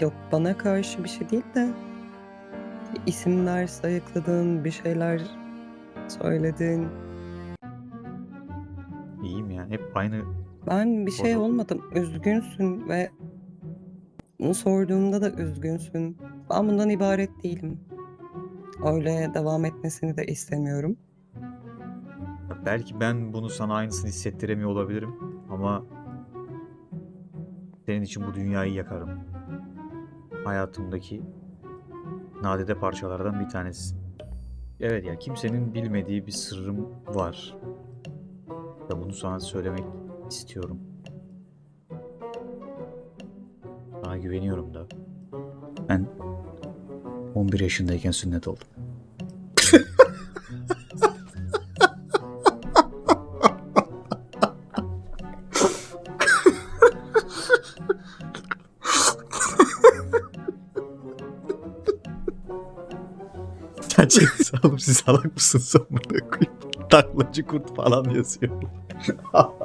Yok bana karşı bir şey değil de isimler sayıkladın, bir şeyler söyledin. İyiyim ya. Hep aynı Ben bir şey Bozuldu. olmadım. Üzgünsün ve bunu sorduğumda da üzgünsün. Ben bundan ibaret değilim. Öyle devam etmesini de istemiyorum. Belki ben bunu sana aynısını hissettiremiyor olabilirim ama senin için bu dünyayı yakarım. Hayatımdaki nadide parçalardan bir tanesi. Evet ya kimsenin bilmediği bir sırrım var. Ve bunu sana söylemek istiyorum. Sana güveniyorum da. Ben 11 yaşındayken sünnet oldum. Gerçekten oğlum siz salak mısınız amına koyayım? Taklacı kurt falan yazıyor.